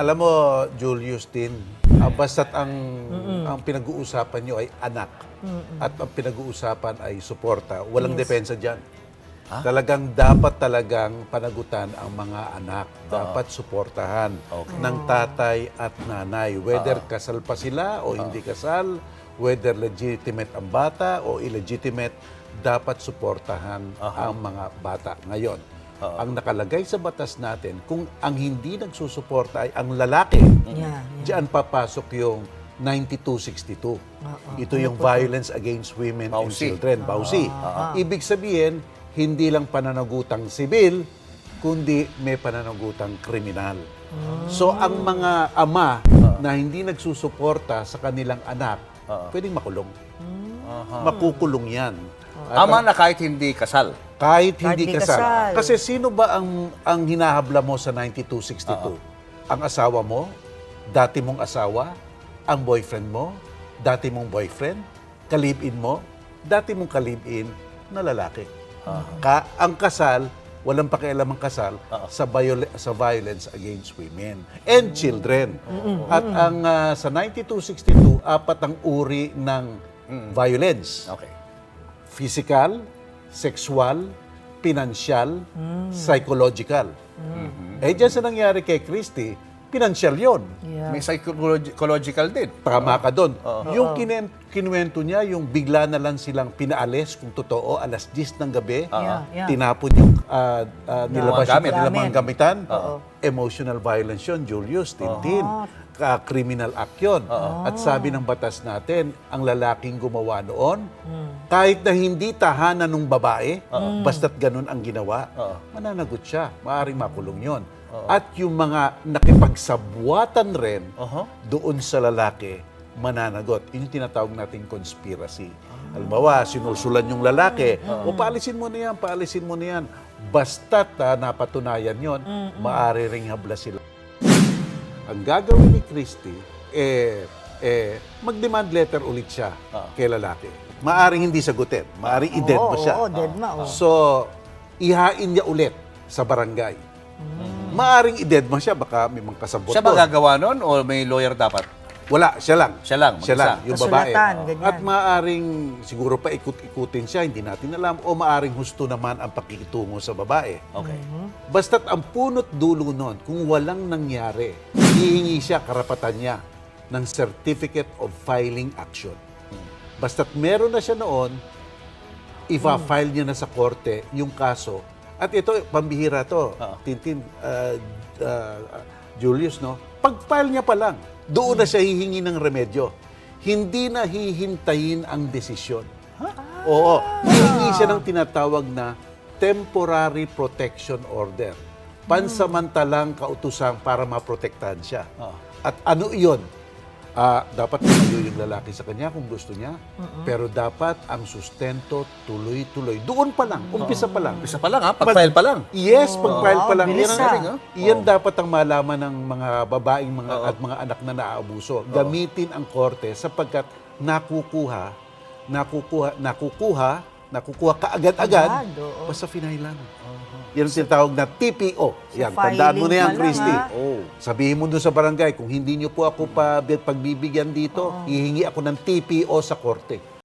alam mo, Julius Tin, ah, basta't ang, ang pinag-uusapan nyo ay anak. At ang pinag-uusapan ay suporta, walang depensa dyan. Talagang dapat talagang panagutan ang mga anak. Dapat suportahan ng tatay at nanay. Whether kasal pa sila o hindi kasal, whether legitimate ang bata o illegitimate, dapat suportahan ang mga bata. Ngayon, ang nakalagay sa batas natin, kung ang hindi nagsusuporta ay ang lalaki, Yeah, diyan papasok yung 9262. Ito yung Violence Against Women and Bausi. Children, BAUSI. Ibig sabihin, hindi lang pananagutang sibil, kundi may pananagutang kriminal. So ang mga ama na hindi nagsusuporta sa kanilang anak, pwedeng makulong. Makukulong yan. Ama na kahit hindi kasal. kahit hindi di kasal. kasal. Kasi sino ba ang ang hinahabla mo sa 9262? Ang asawa mo, dati mong asawa, ang boyfriend mo, dati mong boyfriend, kalibin mo, dati mong kalibin na lalaki. Ka, ang kasal, walang pakialam ang kasal sa, viol- sa violence against women and children. At ang ah, sa 9262, apat ang uri ng violence Okay. Physical, sexual, pinansyal, psychological. Eh, dyan sa nangyari kay Christy, pinansyal yon. yeah. May psychologi- psychological din. Tama ka doon. Yung kinen, kinuwento niya, yung bigla na lang silang pinaalis, kung totoo, alas 10 ng gabi, Yeah, yeah. tinapon yung ah, ah, nilabas yung kanilang mga Gamit. gamitan. Emotional violence yun, Julius, Tintin. Ka- criminal act yun. At sabi ng batas natin, ang lalaking gumawa noon, kahit na hindi tahanan ng babae, basta't ganun ang ginawa, mananagot siya. Maaaring makulong yun. At yung mga nakipagsabuatan rin Aha. doon sa lalaki, mananagot. Yun yung tinatawag nating conspiracy. Halimbawa, sinusulan yung lalaki, o paalisin mo na yan, paalisin mo na yan. Basta't ah, napatunayan yon, maaari ring habla sila. Ang gagawin ni Christy, eh, eh, mag-demand letter ulit siya kay lalaki. Maaring hindi sagutin, maaring i-dead Oo, siya. oo, dead oo. So, ihain niya ulit sa barangay. Maaring i-dead mo siya, baka may mga kasabot Siya ba doon. gagawa nun o may lawyer dapat? Wala, siya lang. Siya lang, Siya mag-isa. lang, yung babae. Kasulatan, ganyan. At maaring, siguro pa ikut-ikutin siya, hindi natin alam, o maaring husto naman ang pakikitungo sa babae. Okay. Basta't ang punot dulo nun, kung walang nangyari, hihingi siya karapatan niya ng Certificate of Filing Action. Basta't meron na siya noon, ifa-file niya na sa korte yung kaso. At ito, pambihira to, Tintin, uh, uh, Julius, no? Pag-file niya pa lang, doon na siya hihingi ng remedyo. Hindi na hihintayin ang desisyon. Oo, hihingi siya ng tinatawag na temporary protection order. Pansamantalang kautusan para maprotektahan siya. At ano iyon? Ah, dapat tumayo yung lalaki sa kanya kung gusto niya. Pero dapat ang sustento tuloy-tuloy. Doon pa lang, umpisa pa lang. Isa pa lang ha? Pag-file pa lang. Yes, pag-file pa lang. bilis Yan, ang, yan dapat ang malaman ng mga babaeng mga, at mga anak na naaabuso. Gamitin ang korte sapagkat nakukuha, nakukuha, nakukuha, nakukuha kaagad-agad basta finailan. Yan ang tinatawag na TPO. Yan, filing tandaan mo na yan, Christy. Oh. Sabihin mo doon sa barangay, kung hindi niyo po ako pa, pagbibigyan dito, hihingi ako ng TPO sa korte.